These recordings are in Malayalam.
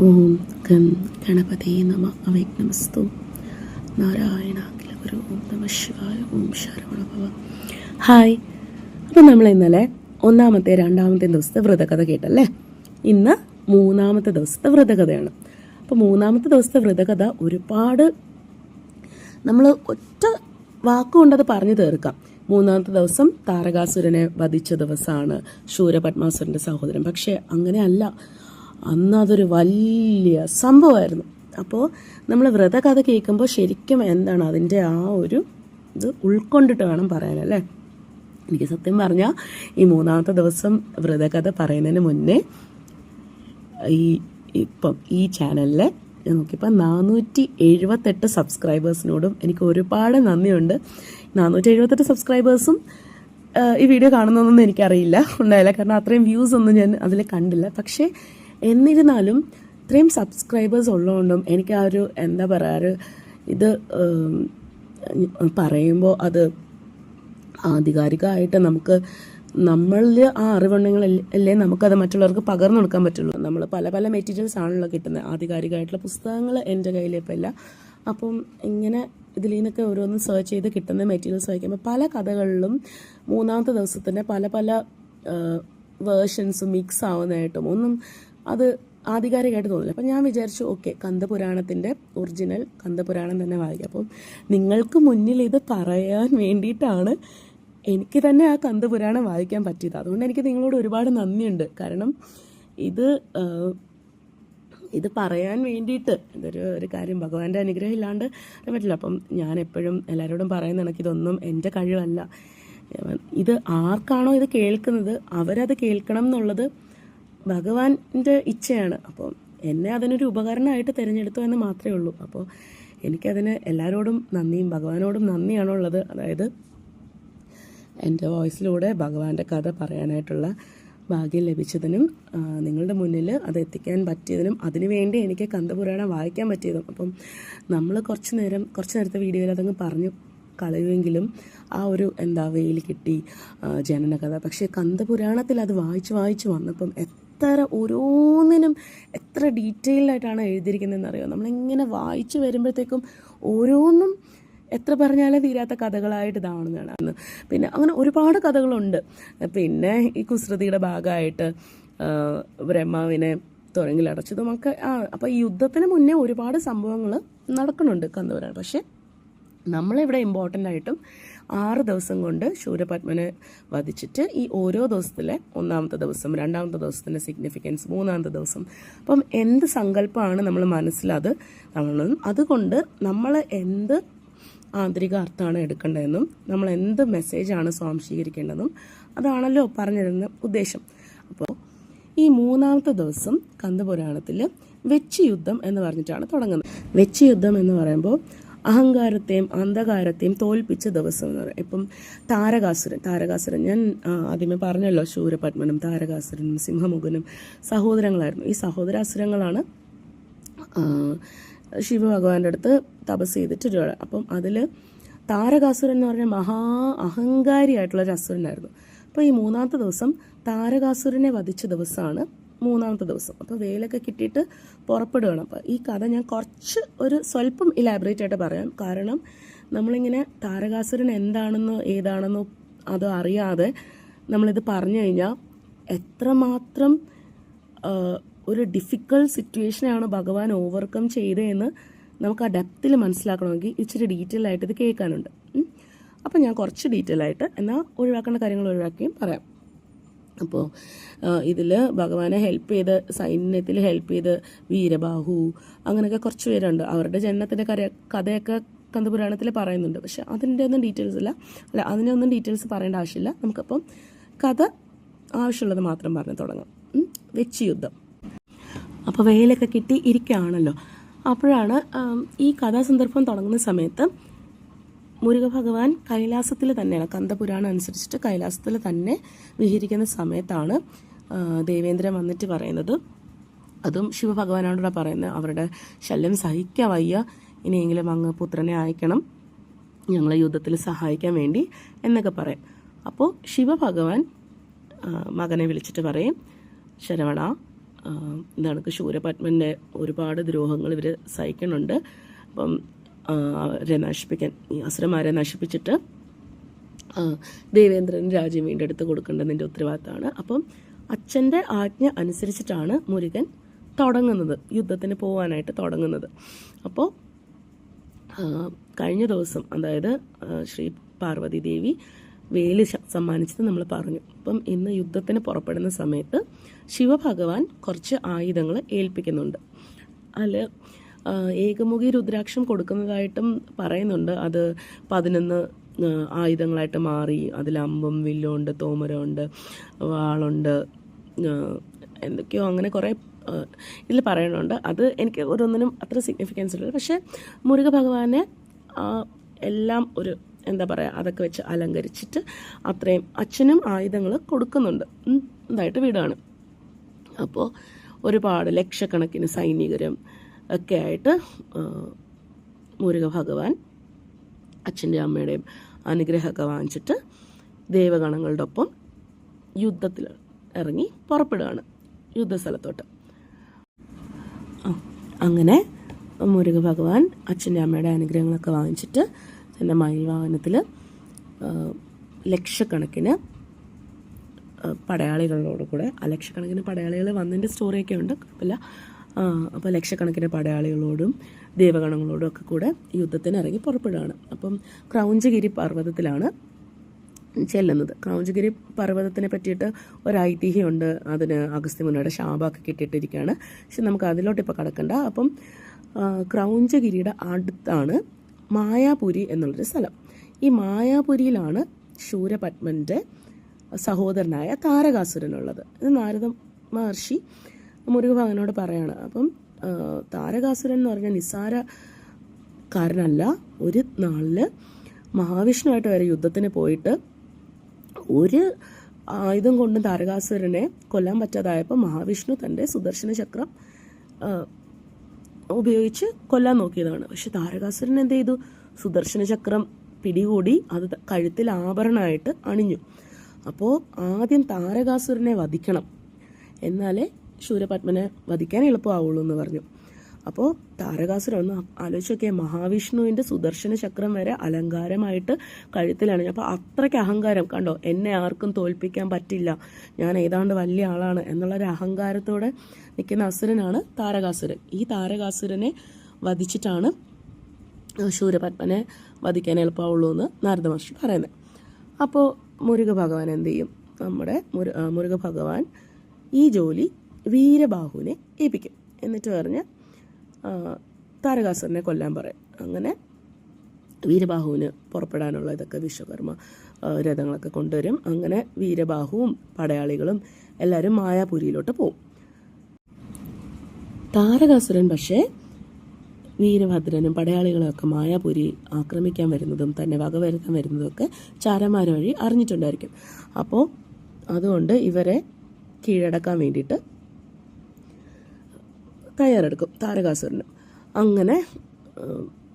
ഓം ഗം ഗണപതി നമ. അവൈഗ്നമസ്തു നാരായണ ഓം നമ ശിവായ. ഓം ശരവണഭവ ഹായ്. അപ്പം നമ്മൾ ഇന്നലെ ഒന്നാമത്തെ രണ്ടാമത്തെ ദിവസത്തെ വ്രതകഥ കേട്ടല്ലേ? ഇന്ന് മൂന്നാമത്തെ ദിവസത്തെ വ്രതകഥയാണ്. അപ്പോൾ മൂന്നാമത്തെ ദിവസത്തെ വ്രതകഥ ഒരുപാട് നമ്മൾ ഒറ്റ വാക്കുകൊണ്ടത് പറഞ്ഞു തീർക്കാം. മൂന്നാമത്തെ ദിവസം താരകാസുരനെ വധിച്ച ദിവസമാണ്. ശൂരപത്മാസുരന്റെ സഹോദരൻ. പക്ഷേ അങ്ങനെയല്ല. അന്ന് അതൊരു വലിയ സംഭവമായിരുന്നു. അപ്പോൾ നമ്മൾ വ്രതകഥ കേൾക്കുമ്പോൾ ശരിക്കും എന്താണ് അതിന്റെ ആ ഒരു ഇത് ഉൾക്കൊണ്ടിട്ട് വേണം പറയാനല്ലേ എനിക്ക് സത്യം പറഞ്ഞാൽ ഈ മൂന്നാമത്തെ ദിവസം വ്രതകഥ പറയുന്നതിന് മുന്നേ ഈ ഇപ്പം ഈ ചാനലിലെ നോക്കിയപ്പോൾ നാനൂറ്റി എഴുപത്തെട്ട് സബ്സ്ക്രൈബേഴ്സിനോടും എനിക്ക് ഒരുപാട് നന്ദിയുണ്ട്. നാനൂറ്റി എഴുപത്തെട്ട് സബ്സ്ക്രൈബേഴ്സും ഈ വീഡിയോ കാണുന്നതൊന്നും എനിക്കറിയില്ല. ഉണ്ടായില്ല. കാരണം അത്രയും വ്യൂസ് ഒന്നും ഞാൻ അതിൽ കണ്ടില്ല. പക്ഷേ എന്നിരുന്നാലും ഇത്രയും സബ്സ്ക്രൈബേഴ്സ് ഉള്ളതുകൊണ്ടും എനിക്ക് ആ ഒരു എന്താ പറയാറ് ഇത് പറയുമ്പോൾ അത് ആധികാരികമായിട്ട് നമുക്ക് നമ്മളിൽ ആ അറിവുണ്ടെങ്കിൽ അല്ലേ നമുക്കത് മറ്റുള്ളവർക്ക് പകർന്നു കൊടുക്കാൻ പറ്റുള്ളൂ. നമ്മൾ പല പല മെറ്റീരിയൽസ് ആണല്ലോ കിട്ടുന്നത്. ആധികാരികമായിട്ടുള്ള പുസ്തകങ്ങൾ എന്റെ കയ്യിൽ ഇപ്പം ഇല്ല. അപ്പം ഇങ്ങനെ ഇതിൽ നിന്നൊക്കെ ഓരോന്ന് സെർച്ച് ചെയ്ത് കിട്ടുന്ന മെറ്റീരിയൽസ് വായിക്കുമ്പോൾ പല കഥകളിലും മൂന്നാമത്തെ ദിവസത്തിന്റെ പല പല വേർഷൻസ് മിക്സ് ആവുന്നതായിട്ടും ഒന്നും അത് ആധികാരികമായിട്ട് തോന്നില്ല അപ്പം ഞാൻ വിചാരിച്ചു ഓക്കെ കന്തപുരാണത്തിന്റെ ഒറിജിനൽ കന്തപുരാണം തന്നെ വായിക്കാം. അപ്പം നിങ്ങൾക്ക് മുന്നിൽ ഇത് പറയാൻ വേണ്ടിയിട്ടാണ് എനിക്ക് തന്നെ ആ കന്തപുരാണം വായിക്കാൻ പറ്റിയത്. അതുകൊണ്ട് എനിക്ക് നിങ്ങളോട് ഒരുപാട് നന്ദിയുണ്ട്. കാരണം ഇത് ഇത് പറയാൻ വേണ്ടിയിട്ട് ഇതൊരു ഒരു കാര്യം ഭഗവാന്റെ അനുഗ്രഹം ഇല്ലാണ്ട് പറ്റില്ല. അപ്പം ഞാൻ എപ്പോഴും എല്ലാവരോടും പറയുന്ന എനിക്കിതൊന്നും എന്റെ കഴിവല്ല. ഇത് ആർക്കാണോ ഇത് കേൾക്കുന്നത്? അവരത് കേൾക്കണം എന്നുള്ളത് ഭഗവാന്റെ ഇച്ഛയാണ്. അപ്പോൾ എന്നെ അതിനൊരു ഉപകരണമായിട്ട് തിരഞ്ഞെടുത്തു എന്ന് മാത്രമേ ഉള്ളൂ. അപ്പോൾ എനിക്കതിന് എല്ലാവരോടും നന്ദിയും ഭഗവാനോടും നന്ദിയാണുള്ളത് അതായത് എന്റെ വോയിസിലൂടെ ഭഗവാന്റെ കഥ പറയാനായിട്ടുള്ള ഭാഗ്യം ലഭിച്ചതിനും നിങ്ങളുടെ മുന്നിൽ അത് എത്തിക്കാൻ പറ്റിയതിനും അതിനുവേണ്ടി എനിക്ക് കന്തപുരാണം വായിക്കാൻ പറ്റിയതും. അപ്പം നമ്മൾ കുറച്ച് നേരം കുറച്ച് നേരത്തെ വീഡിയോയിൽ അതങ്ങ് പറഞ്ഞു കളയുമെങ്കിലും ആ ഒരു എന്താ വെയിൽ കിട്ടി ജനനകഥ. പക്ഷേ കന്തപുരാണത്തിൽ അത് വായിച്ച് വായിച്ച് വന്നപ്പം എത്ര ഓരോന്നിനും എത്ര ഡീറ്റെയിൽഡായിട്ടാണ് എഴുതിയിരിക്കുന്നതെന്ന് അറിയാം നമ്മളിങ്ങനെ വായിച്ചു വരുമ്പോഴത്തേക്കും ഓരോന്നും എത്ര പറഞ്ഞാലേ തീരാത്ത കഥകളായിട്ട് ഇതാവുന്നതാണ്. പിന്നെ അങ്ങനെ ഒരുപാട് കഥകളുണ്ട്. പിന്നെ ഈ കുസൃതിയുടെ ഭാഗമായിട്ട് ബ്രഹ്മാവിനെ തുറങ്കിലടച്ചതും ഒക്കെ ആ അപ്പോൾ ഈ യുദ്ധത്തിന് മുന്നേ ഒരുപാട് സംഭവങ്ങൾ നടക്കുന്നുണ്ട് കന്നുവരാണ് പക്ഷേ നമ്മളിവിടെ ഇമ്പോർട്ടന്റ് ആയിട്ടും ആറ് ദിവസം കൊണ്ട് ശൂരപത്മനെ വധിച്ചിട്ട് ഈ ഓരോ ദിവസത്തിലെ ഒന്നാമത്തെ ദിവസം രണ്ടാമത്തെ ദിവസത്തിന്റെ സിഗ്നിഫിക്കൻസ് മൂന്നാമത്തെ ദിവസം. അപ്പം എന്ത് സങ്കല്പമാണ് നമ്മൾ മനസ്സിലത് നമ്മൾ അതുകൊണ്ട് നമ്മൾ എന്ത് ആന്തരിക അർത്ഥമാണ് എടുക്കേണ്ടതെന്നും നമ്മൾ എന്ത് മെസ്സേജാണ് സ്വാംശീകരിക്കേണ്ടതെന്നും അതാണല്ലോ പറഞ്ഞിരുന്ന ഉദ്ദേശം. അപ്പോൾ ഈ മൂന്നാമത്തെ ദിവസം കന്ദപുരാണത്തിൽ വെച്ച് യുദ്ധം എന്ന് പറഞ്ഞിട്ടാണ് തുടങ്ങുന്നത്. വെച്ച് യുദ്ധം എന്ന് പറയുമ്പോൾ അഹങ്കാരത്തെയും അന്ധകാരത്തെയും തോൽപ്പിച്ച ദിവസം എന്ന് പറയുന്നത് ഇപ്പം താരകാസുരൻ താരകാസുരൻ ഞാൻ ആദ്യമേ പറഞ്ഞല്ലോ ശൂരപത്മനും താരകാസുരനും സിംഹമുഖനും സഹോദരങ്ങളായിരുന്നു. ഈ സഹോദരാസുരങ്ങളാണ് ശിവഭഗവാന്റെ അടുത്ത് തപസ് ചെയ്തിട്ട് ഒരു- അപ്പം അതിൽ താരകാസുരൻ എന്ന് പറഞ്ഞ മഹാ അഹങ്കാരിയായിട്ടുള്ള ഒരു അസുരനായിരുന്നു. അപ്പോൾ ഈ മൂന്നാമത്തെ ദിവസം താരകാസുരനെ വധിച്ച ദിവസമാണ് മൂന്നാമത്തെ ദിവസം. അപ്പോൾ വെയിലൊക്കെ കിട്ടിയിട്ട് പുറപ്പെടുകയാണ്. അപ്പോൾ ഈ കഥ ഞാൻ കുറച്ച് ഒരു സ്വല്പം ഇലാബറേറ്റ് ആയിട്ട് പറയാം. കാരണം നമ്മളിങ്ങനെ താരകാസുരൻ എന്താണെന്നോ ഏതാണെന്നോ അതോ അറിയാതെ നമ്മളിത് പറഞ്ഞു കഴിഞ്ഞാൽ എത്രമാത്രം ഒരു ഡിഫിക്കൾട്ട് സിറ്റുവേഷനാണ് ഭഗവാൻ ഓവർകം ചെയ്തതെന്ന് നമുക്ക് ആ ഡെപ്തിൽ മനസ്സിലാക്കണമെങ്കിൽ ഇച്ചിരി ഡീറ്റെയിൽ ആയിട്ട് ഇത് കേൾക്കാനുണ്ട്. അപ്പം ഞാൻ കുറച്ച് ഡീറ്റെയിൽ ആയിട്ട് എന്നാൽ ഒഴിവാക്കേണ്ട കാര്യങ്ങൾ ഒഴിവാക്കിയും പറയാം. അപ്പോൾ ഇതിൽ ഭഗവാനെ ഹെൽപ്പ് ചെയ്ത് സൈന്യത്തിൽ ഹെൽപ്പ് ചെയ്ത് വീരബാഹു അങ്ങനെയൊക്കെ കുറച്ച് പേരുണ്ട്. അവരുടെ ജനനത്തിന്റെ കര കഥയൊക്കെ കന്തപുരാണത്തിൽ പറയുന്നുണ്ട്. പക്ഷെ അതിന്റെ ഒന്നും ഡീറ്റെയിൽസ് ഇല്ല. അല്ല അതിന്റെ ഒന്നും ഡീറ്റെയിൽസ് പറയേണ്ട ആവശ്യമില്ല. നമുക്കപ്പം കഥ ആവശ്യമുള്ളത് മാത്രം പറഞ്ഞ് തുടങ്ങാം. വെച്ചി യുദ്ധം. അപ്പോൾ വെയിലൊക്കെ കിട്ടി ഇരിക്കുകയാണല്ലോ. അപ്പോഴാണ് ഈ കഥാസന്ദർഭം തുടങ്ങുന്ന സമയത്ത് മുരുക ഭഗവാൻ കൈലാസത്തിൽ തന്നെയാണ്. കന്തപുരാണം അനുസരിച്ചിട്ട് കൈലാസത്തിൽ തന്നെ വിഹരിക്കുന്ന സമയത്താണ് ദേവേന്ദ്രൻ വന്നിട്ട് പറയുന്നത്. അതും ശിവഭഗവാനോടാണ് പറയുന്നത്. അവരുടെ ശല്യം സഹിക്കാൻ വയ്യ. ഇനിയെങ്കിലും അങ്ങ് പുത്രനെ അയക്കണം. ഞങ്ങളെ യുദ്ധത്തിൽ സഹായിക്കാൻ വേണ്ടി എന്നൊക്കെ പറയും. അപ്പോൾ ശിവഭഗവാൻ മകനെ വിളിച്ചിട്ട് പറയും ശരവണ എന്താണ് ശൂരപത്മന്റെ ഒരുപാട് ദ്രോഹങ്ങൾ ഇവർ സഹിക്കുന്നുണ്ട്. അപ്പം നശിപ്പിക്കാൻ ഈ അസുരന്മാരെ നശിപ്പിച്ചിട്ട് ദേവേന്ദ്രൻ രാജ്യം വീണ്ടെടുത്ത് കൊടുക്കേണ്ടതിന്റെ ഉത്തരവാദിത്തമാണ്. അപ്പം അച്ഛന്റെ ആജ്ഞ അനുസരിച്ചിട്ടാണ് മുരുകൻ തുടങ്ങുന്നത് യുദ്ധത്തിന് പോകാനായിട്ട് തുടങ്ങുന്നത്. അപ്പോൾ കഴിഞ്ഞ ദിവസം അതായത് ശ്രീ പാർവതി ദേവി വേലി സമ്മാനിച്ചത് നമ്മൾ പറഞ്ഞു. അപ്പം ഇന്ന് യുദ്ധത്തിന് പുറപ്പെടുന്ന സമയത്ത് ശിവഭഗവാൻ കുറച്ച് ആയുധങ്ങൾ ഏൽപ്പിക്കുന്നുണ്ട്. അതിൽ ഏകമുഖി രുദ്രാക്ഷം കൊടുക്കുന്നതായിട്ടും പറയുന്നുണ്ട്. അത് പതിനൊന്ന് ആയുധങ്ങളായിട്ട് മാറി. അതിൽ അമ്പും വില്ലുണ്ട് തോമരമുണ്ട് വാളുണ്ട് എന്തൊക്കെയോ അങ്ങനെ കുറേ ഇതിൽ പറയണുണ്ട് അത് എനിക്ക് ഓരോന്നിനും അത്ര സിഗ്നിഫിക്കൻസ് ഇല്ല. പക്ഷേ മുരുക ഭഗവാനെ എല്ലാം ഒരു എന്താ പറയുക അതൊക്കെ വെച്ച് അലങ്കരിച്ചിട്ട് അത്രയും അച്ഛനും ആയുധങ്ങൾ കൊടുക്കുന്നുണ്ട്. ഇതായിട്ട് വീടാണ്. അപ്പോൾ ഒരുപാട് ലക്ഷക്കണക്കിന് സൈനികരും ഒക്കെ ആയിട്ട് മുരുക ഭഗവാൻ അച്ഛന്റെ അമ്മയുടെയും അനുഗ്രഹമൊക്കെ വാങ്ങിച്ചിട്ട് ദേവഗണങ്ങളുടെ ഒപ്പം യുദ്ധത്തിൽ ഇറങ്ങി പുറപ്പെടുകയാണ് യുദ്ധസ്ഥലത്തോട്ട്. അങ്ങനെ മുരുക ഭഗവാൻ അച്ഛന്റെ അമ്മയുടെ അനുഗ്രഹങ്ങളൊക്കെ വാങ്ങിച്ചിട്ട് തന്റെ മയിൽ വാഹനത്തിൽ ലക്ഷക്കണക്കിന് പടയാളികളോടുകൂടെ പടയാളികളോട് കൂടെ ആ ലക്ഷക്കണക്കിന് പടയാളികൾ വന്നതിന്റെ സ്റ്റോറിയൊക്കെ ഉണ്ട് കുഴപ്പമില്ല. അപ്പോൾ ലക്ഷക്കണക്കിന് പടയാളികളോടും ദേവഗണങ്ങളോടും ഒക്കെ കൂടെ യുദ്ധത്തിന് ഇറങ്ങി പുറപ്പെടുകയാണ്. അപ്പം ക്രൗഞ്ചഗിരി പർവതത്തിലാണ് ചെല്ലുന്നത്. ക്രൗഞ്ചഗിരി പർവതത്തിനെ പറ്റിയിട്ട് ഒരു ഐതിഹ്യമുണ്ട് അതിന് അഗസ്ത്യമുനിയുടെ ശാപമൊക്കെ കിട്ടിയിട്ടിരിക്കുകയാണ്. പക്ഷെ നമുക്ക് അതിലോട്ട് ഇപ്പോൾ കടക്കണ്ട. അപ്പം ക്രൗഞ്ചഗിരിയുടെ അടുത്താണ് മായാപുരി എന്നുള്ളൊരു സ്ഥലം. ഈ മായാപുരിയിലാണ് ശൂരപത്മന്റെ സഹോദരനായ താരകാസുരനുള്ളത്. ഇത് നാരദ മഹർഷി മുരുകഭഗനോട് പറയാണ്. അപ്പം താരകാസുരൻ എന്ന് പറഞ്ഞാൽ നിസ്സാരക്കാരനല്ല ഒരു നാളിൽ മഹാവിഷ്ണുവായിട്ട് വരെ യുദ്ധത്തിന് പോയിട്ട് ഒരു ആയുധം കൊണ്ട് താരകാസുരനെ കൊല്ലാൻ പറ്റാതായപ്പോൾ മഹാവിഷ്ണു തന്റെ സുദർശന ചക്രം ഉപയോഗിച്ച് കൊല്ലാൻ നോക്കിയതാണ്. പക്ഷെ താരകാസുരൻ എന്ത് ചെയ്തു? സുദർശന ചക്രം പിടികൂടി അത് കഴുത്തിൽ ആഭരണമായിട്ട് അണിഞ്ഞു. അപ്പോൾ ആദ്യം താരകാസുരനെ വധിക്കണം. എന്നാലേ ശൂരപത്മനെ വധിക്കാൻ എളുപ്പമാവുള്ളൂ എന്ന് പറഞ്ഞു. അപ്പോൾ താരകാസുരൻ ഒന്ന് ആലോചിച്ച് നോക്കിയാൽ മഹാവിഷ്ണുവിന്റെ സുദർശന ചക്രം വരെ അലങ്കാരമായിട്ട് കഴുത്തിലാണ് അപ്പോൾ അത്രയ്ക്ക് അഹങ്കാരം കണ്ടോ എന്നെ ആർക്കും തോൽപ്പിക്കാൻ പറ്റില്ല ഞാൻ ഏതാണ്ട് വലിയ ആളാണ് എന്നുള്ളൊരു അഹങ്കാരത്തോടെ നിൽക്കുന്ന അസുരനാണ് താരകാസുരൻ. ഈ താരകാസുരനെ വധിച്ചിട്ടാണ് ശൂരപത്മനെ വധിക്കാൻ എളുപ്പമുള്ളൂ എന്ന് നാരദ മഹർഷി പറയുന്നത്. അപ്പോൾ മുരുക ഭഗവാൻ എന്ത് ചെയ്യും? നമ്മുടെ മുരു മുരുക ഭഗവാൻ ഈ ജോലി വീരബാഹുവിനെ ഏൽപ്പിക്കും. എന്നിട്ട് പറഞ്ഞ് താരകാസുരനെ കൊല്ലാൻ പറയും. അങ്ങനെ വീരബാഹുവിന് പുറപ്പെടാനുള്ള ഇതൊക്കെ വിശ്വകർമ്മ രഥങ്ങളൊക്കെ കൊണ്ടുവരും. അങ്ങനെ വീരബാഹുവും പടയാളികളും എല്ലാവരും മായാപുരിയിലോട്ട് പോകും താരകാസുരൻ പക്ഷേ വീരഭദ്രനും പടയാളികളും ഒക്കെ മായാപുരി ആക്രമിക്കാൻ വരുന്നതും തന്നെ വകവരുത്താൻ വരുന്നതും ഒക്കെ ചാരന്മാർ വഴി അറിഞ്ഞിട്ടുണ്ടായിരിക്കും. അപ്പോൾ അതുകൊണ്ട് ഇവരെ കീഴടക്കാൻ വേണ്ടിയിട്ട് തയ്യാറെടുക്കും താരകാസുരനും. അങ്ങനെ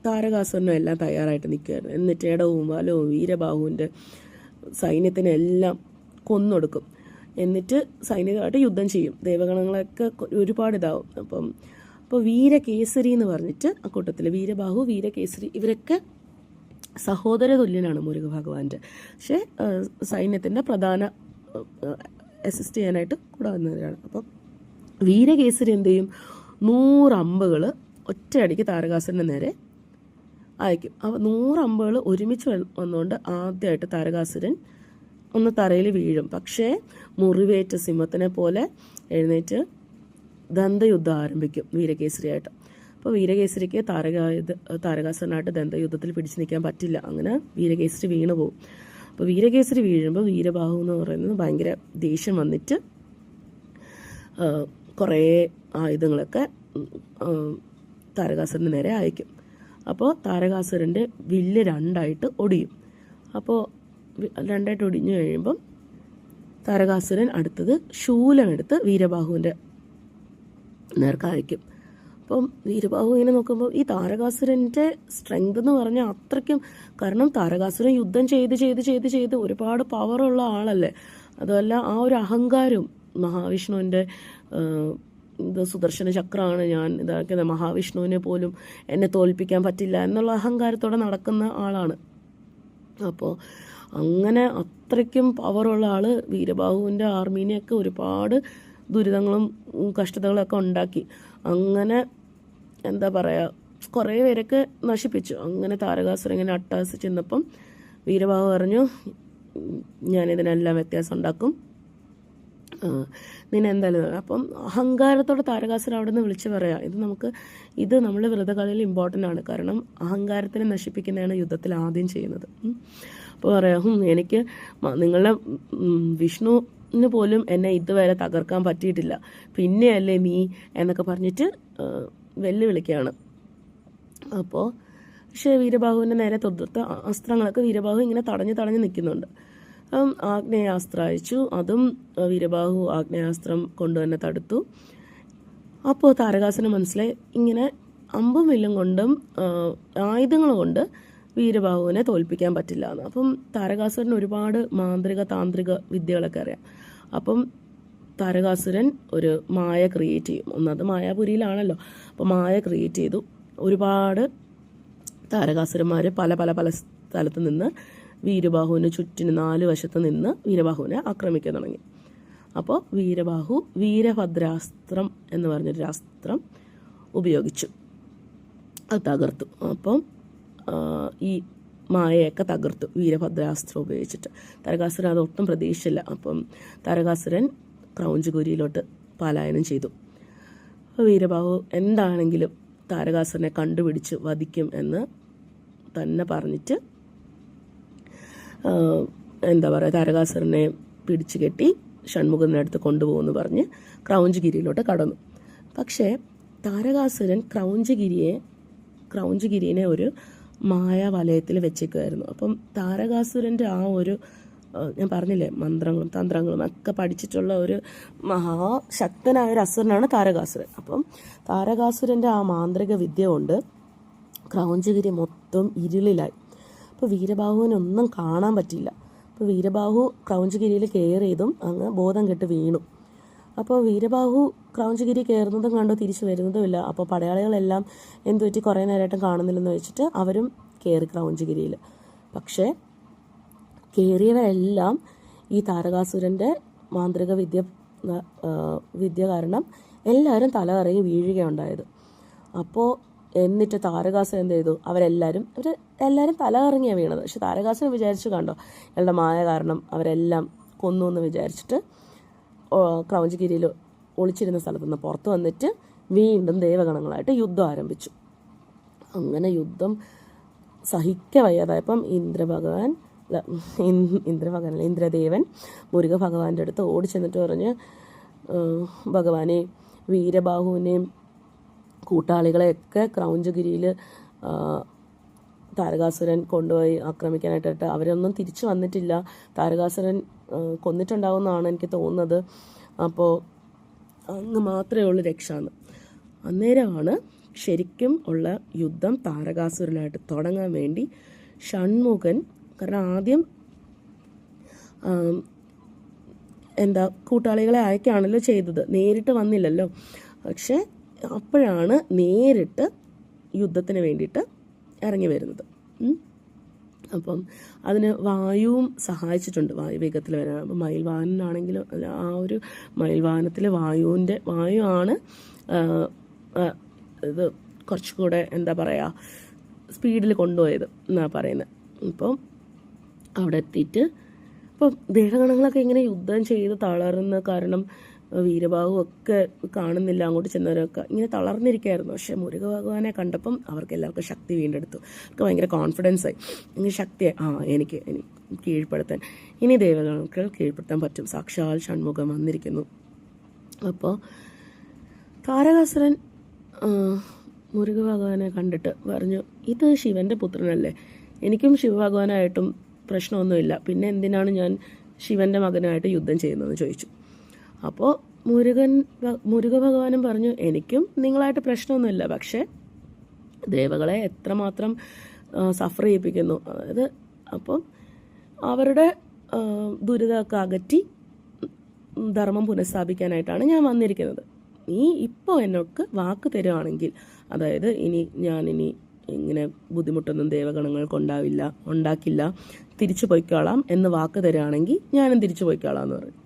താരകാസുരനും എല്ലാം തയ്യാറായിട്ട് നിൽക്കുകയായിരുന്നു എന്നിട്ട് ഇടവും വലവും വീരബാഹുവിന്റെ സൈന്യത്തിനെല്ലാം കൊന്നൊടുക്കും. എന്നിട്ട് സൈനികമായിട്ട് യുദ്ധം ചെയ്യും. ദേവഗണങ്ങളൊക്കെ ഒരുപാട് ഇതാവും. അപ്പം അപ്പോൾ വീരകേസരി എന്ന് പറഞ്ഞിട്ട് ആ കൂട്ടത്തിൽ വീരബാഹു വീരകേസരി ഇവരൊക്കെ സഹോദര തുല്യനാണ് മുരുക ഭഗവാന്റെ. പക്ഷേ സൈന്യത്തിന്റെ പ്രധാന അസിസ്റ്റ് ചെയ്യാനായിട്ട് കൂടെ വന്നവരാണ്. അപ്പം വീരകേസരി എന്ത് ചെയ്യും? നൂറ് അമ്പുകൾ ഒറ്റയടിക്ക് താരകാസുരന്റെ നേരെ അയക്കും. അപ്പോൾ നൂറ് അമ്പുകൾ ഒരുമിച്ച് വന്നുകൊണ്ട് ആദ്യമായിട്ട് താരകാസുരൻ ഒന്ന് തറയിൽ വീഴും. പക്ഷേ മുറിവേറ്റ സിംഹത്തിനെ പോലെ എഴുന്നേറ്റ് ദന്തയുദ്ധം ആരംഭിക്കും വീരകേസരിയായിട്ട്. അപ്പോൾ വീരകേസരിക്ക് താരക താരകാസുരനായിട്ട് ദന്തയുദ്ധത്തിൽ പിടിച്ചു നിൽക്കാൻ പറ്റില്ല. അങ്ങനെ വീരകേസരി വീണു പോകും അപ്പോൾ വീരകേസരി വീഴുമ്പോൾ വീരബാഹു എന്ന് പറയുന്നത് ഭയങ്കര ദേഷ്യം വന്നിട്ട് കുറേ ആയുധങ്ങളൊക്കെ താരകാസുരന് നേരെ അയക്കും. അപ്പോൾ താരകാസുരന്റെ വില്ല് രണ്ടായിട്ട് ഒടിയും. അപ്പോൾ രണ്ടായിട്ട് ഒടിഞ്ഞു കഴിയുമ്പം താരകാസുരൻ അടുത്തത് ശൂലമെടുത്ത് വീരബാഹുവിന്റെ നേർക്ക് അയക്കും. അപ്പം വീരബാഹു ഇങ്ങനെ നോക്കുമ്പോൾ ഈ താരകാസുരന്റെ സ്ട്രെങ്ത് എന്ന് പറഞ്ഞാൽ അത്രയ്ക്കും കാരണം താരകാസുരൻ യുദ്ധം ചെയ്ത് ചെയ്ത് ചെയ്ത് ചെയ്ത് ഒരുപാട് പവറുള്ള ആളല്ലേ. അതുമല്ല ആ ഒരു അഹങ്കാരവും മഹാവിഷ്ണുവിന്റെ ഇത് സുദർശന ചക്രമാണ്. ഞാൻ ഇതാക്കുന്ന മഹാവിഷ്ണുവിനെ പോലും എന്നെ തോൽപ്പിക്കാൻ പറ്റില്ല എന്നുള്ള അഹങ്കാരത്തോടെ നടക്കുന്ന ആളാണ്. അപ്പോൾ അങ്ങനെ അത്രയ്ക്കും പവറുള്ള ആൾ വീരബാഹുവിന്റെ ആർമീനെയൊക്കെ ഒരുപാട് ദുരിതങ്ങളും കഷ്ടതകളൊക്കെ ഉണ്ടാക്കി. അങ്ങനെ എന്താ പറയുക കുറേ പേരൊക്കെ നശിപ്പിച്ചു. അങ്ങനെ താരകാസുരങ്ങനെ അട്ടാസ് ചെന്നപ്പം വീരബാഹു പറഞ്ഞു ഞാനിതിനെല്ലാം വ്യത്യാസം ഉണ്ടാക്കും. നിന്നെ എന്തായാലും അപ്പം അഹങ്കാരത്തോടെ താരകാസുരൻ അവിടെ നിന്ന് വിളിച്ചു പറയാം. ഇത് നമുക്ക് ഇത് നമ്മൾ വ്രതകളിൽ ഇമ്പോർട്ടന്റ് ആണ്. കാരണം അഹങ്കാരത്തിനെ നശിപ്പിക്കുന്നതാണ് യുദ്ധത്തിൽ ആദ്യം ചെയ്യുന്നത്. അപ്പോൾ പറയാം എനിക്ക് നിങ്ങളുടെ ഉം, വിഷ്ണുവിന് പോലും എന്നെ ഇതുവരെ തകർക്കാൻ പറ്റിയിട്ടില്ല. പിന്നെയല്ലേ നീ? എന്നൊക്കെ പറഞ്ഞിട്ട് വെല്ലുവിളിക്കുകയാണ്. അപ്പോൾ പക്ഷേ വീരബാഹുവിന്റെ നേരെ തൊടുത്ത അസ്ത്രങ്ങളൊക്കെ വീരബാഹു ഇങ്ങനെ തടഞ്ഞ് തടഞ്ഞ് നിൽക്കുന്നുണ്ട്. ആഗ്നേയാസ്ത്രം അയച്ചു അതും വീരബാഹു ആഗ്നേയാസ്ത്രം കൊണ്ടുതന്നെ തടുത്തു. അപ്പോൾ താരകാസന മനസ്സിലായി. ഇങ്ങനെ അമ്പും വില്ലും കൊണ്ടും ആയുധങ്ങൾ കൊണ്ട് വീരബാഹുവിനെ തോൽപ്പിക്കാൻ പറ്റില്ല എന്ന്. അപ്പം താരകാസുരന് ഒരുപാട് മാന്ത്രിക താന്ത്രിക വിദ്യകളൊക്കെ അറിയാം. അപ്പം താരകാസുരൻ ഒരു മായ ക്രിയേറ്റ് ചെയ്യും. ഒന്നത് മായാപുരിയിലാണല്ലോ. അപ്പോൾ മായ ക്രിയേറ്റ് ചെയ്തു. ഒരുപാട് താരകാസുരന്മാർ പല പല പല സ്ഥലത്ത് നിന്ന് വീരബാഹുവിന് ചുറ്റിന് നാല് വശത്ത് നിന്ന് വീരബാഹുവിനെ ആക്രമിക്കാൻ തുടങ്ങി. അപ്പോൾ വീരബാഹു വീരഭദ്രാസ്ത്രം എന്ന് പറഞ്ഞൊരു അസ്ത്രം ഉപയോഗിച്ചു. അത് തകർത്തു. അപ്പം ഈ മായയൊക്കെ തകർത്തു വീരഭദ്രാസ്ത്രം ഉപയോഗിച്ചിട്ട്. തരകാസുരൻ അതൊട്ടും പ്രതീക്ഷിച്ചില്ല. അപ്പം തരകാസുരൻ ക്രൗഞ്ചുകുരിയിലോട്ട് പലായനം ചെയ്തു. വീരബാഹു എന്താണെങ്കിലും താരകാസുരനെ കണ്ടുപിടിച്ച് വധിക്കും എന്ന് തന്നെ പറഞ്ഞിട്ട് എന്താ പറയുക താരകാസുരനെ പിടിച്ചു കെട്ടി ഷൺമുഖന്റെ അടുത്ത് കൊണ്ടുപോകുമെന്ന് പറഞ്ഞ് ക്രൗഞ്ചഗിരിയിലോട്ട് കടന്നു. പക്ഷേ താരകാസുരൻ ക്രൗഞ്ചഗിരിയെ ക്രൗഞ്ചഗിരിനെ ഒരു മായ വലയത്തിൽ വെച്ചേക്കുമായിരുന്നു അപ്പം താരകാസുരന്റെ ആ ഒരു ഞാൻ പറഞ്ഞില്ലേ മന്ത്രങ്ങളും തന്ത്രങ്ങളും ഒക്കെ പഠിച്ചിട്ടുള്ള ഒരു മഹാശക്തനായ ഒരു അസുരനാണ് താരകാസുരൻ. അപ്പം താരകാസുരന്റെ ആ മാന്ത്രിക വിദ്യ കൊണ്ട് ക്രൗഞ്ചഗിരി മൊത്തം ഇരുളിലായി. അപ്പോൾ വീരബാഹുവിനൊന്നും കാണാൻ പറ്റിയില്ല. അപ്പോൾ വീരബാഹു ക്രൗഞ്ചഗിരിയിൽ കയറിയതും അങ്ങ് ബോധം കെട്ട് വീണു. അപ്പോൾ വീരബാഹു ക്രൗഞ്ചഗിരി കയറുന്നതും കണ്ടു തിരിച്ചു വരുന്നതുമില്ല അപ്പോൾ പടയാളികളെല്ലാം എന്തുപറ്റി കുറേ നേരമായിട്ടും കാണുന്നില്ലെന്ന് വെച്ചിട്ട് അവരും കയറി ക്രൗഞ്ചഗിരിയിൽ. പക്ഷേ കയറിയവരെല്ലാം ഈ താരകാസുരന്റെ മാന്ത്രിക വിദ്യ വിദ്യ കാരണം എല്ലാവരും തലകറങ്ങി വീഴുകയുണ്ടായത്. അപ്പോൾ എന്നിട്ട് താരകാസൻ എന്ത് ചെയ്തു? അവരെല്ലാവരും അവർ എല്ലാവരും തലകറങ്ങിയാണ് വീണത്. പക്ഷെ താരകാസൻ വിചാരിച്ചു കണ്ടോ? അയാളുടെ മായ കാരണം അവരെല്ലാം കൊന്നു എന്ന് വിചാരിച്ചിട്ട് ക്രൗഞ്ചിഗിരിയിൽ ഒളിച്ചിരുന്ന സ്ഥലത്തു നിന്ന് പുറത്ത് വന്നിട്ട് വീണ്ടും ദേവഗണങ്ങളായിട്ട് യുദ്ധം ആരംഭിച്ചു. അങ്ങനെ യുദ്ധം സഹിക്ക വയ്യാതായപ്പം ഇന്ദ്രഭഗവാൻ ഇന്ദ്രഭഗവൻ ഇന്ദ്രദേവൻ മുരുക ഭഗവാന്റെ അടുത്ത് ഓടി ചെന്നിട്ട് പറഞ്ഞ് ഭഗവാനെ വീരബാഹുവിനെയും കൂട്ടാളികളെയൊക്കെ ക്രൗഞ്ചഗിരിയിൽ താരകാസുരൻ കൊണ്ടുപോയി ആക്രമിക്കാനായിട്ടിട്ട് അവരൊന്നും തിരിച്ചു വന്നിട്ടില്ല. താരകാസുരൻ കൊന്നിട്ടുണ്ടാവുമെന്നാണ് എനിക്ക് തോന്നുന്നത്. അപ്പോൾ അങ്ങ് മാത്രമേ ഉള്ളൂ രക്ഷ എന്ന്. അന്നേരമാണ് ശരിക്കും ഉള്ള യുദ്ധം താരകാസുരനായിട്ട് തുടങ്ങാൻ വേണ്ടി ഷൺമുഖൻ കാരണം ആദ്യം എന്താ കൂട്ടാളികളെ അയക്കുകയാണല്ലോ ചെയ്തത്. നേരിട്ട് വന്നില്ലല്ലോ. പക്ഷെ അപ്പോഴാണ് നേരിട്ട് യുദ്ധത്തിന് വേണ്ടിയിട്ട് ഇറങ്ങി വരുന്നത്. അപ്പം അതിന് വായുവും സഹായിച്ചിട്ടുണ്ട്. വായു വേഗത്തിൽ വരാൻ. അപ്പം മയിൽവാഹനാണെങ്കിലും അല്ല, ആ ഒരു മയിൽവാഹനത്തിൽ വായുവിന്റെ വായു ആണ് ഇത് കുറച്ചുകൂടെ എന്താ പറയുക സ്പീഡിൽ കൊണ്ടുപോയത് എന്നാ പറയുന്നത് അപ്പം അവിടെ എത്തിയിട്ട് അപ്പം ദേഹഗണങ്ങളൊക്കെ ഇങ്ങനെ യുദ്ധം ചെയ്ത് തളർന്ന് കാരണം വീരബാഹു ഒക്കെ കാണുന്നില്ല അങ്ങോട്ട് ചെന്നവരൊക്കെ. ഇങ്ങനെ തളർന്നിരിക്കുകയായിരുന്നു പക്ഷെ മുരുക ഭഗവാനെ കണ്ടപ്പം അവർക്ക് എല്ലാവർക്കും ശക്തി വീണ്ടെടുത്തു. അവർക്ക് ഭയങ്കര കോൺഫിഡൻസ് ആയി. ഇങ്ങനെ ശക്തിയായി ആ എനിക്ക് കീഴ്പ്പെടുത്താൻ ഇനി ദേവതകൾക്ക് കീഴ്പ്പെടുത്താൻ പറ്റും. സാക്ഷാൽ ഷൺമുഖം വന്നിരിക്കുന്നു. അപ്പോൾ താരകാസുരൻ മുരുക ഭഗവാനെ കണ്ടിട്ട് പറഞ്ഞു ഇത് ശിവന്റെ പുത്രനല്ലേ? എനിക്കും ശിവഭഗവാനായിട്ടും പ്രശ്നമൊന്നുമില്ല. പിന്നെ എന്തിനാണ് ഞാൻ ശിവന്റെ മകനായിട്ട് യുദ്ധം ചെയ്യുന്നതെന്ന് ചോദിച്ചു. അപ്പോൾ മുരുകൻ മുരുക ഭഗവാനും പറഞ്ഞു എനിക്കും നിങ്ങളായിട്ട് പ്രശ്നമൊന്നുമില്ല. പക്ഷേ ദേവകളെ എത്രമാത്രം സഫർ ചെയ്യിപ്പിക്കുന്നു. അതായത് അപ്പം അവരുടെ ദുരിതമൊക്കെ അകറ്റി ധർമ്മം പുനഃസ്ഥാപിക്കാനായിട്ടാണ് ഞാൻ വന്നിരിക്കുന്നത്. നീ ഇപ്പോൾ എന്നൊക്കെ വാക്ക് തരുവാണെങ്കിൽ അതായത് ഇനി ഞാനിനി ഇങ്ങനെ ബുദ്ധിമുട്ടൊന്നും ദേവഗണങ്ങൾക്ക് ഉണ്ടാവില്ല ഉണ്ടാക്കില്ല. തിരിച്ചു പോയിക്കോളാം എന്ന് വാക്ക് തരുവാണെങ്കിൽ ഞാനും തിരിച്ചു പോയിക്കോളാം എന്ന് പറഞ്ഞു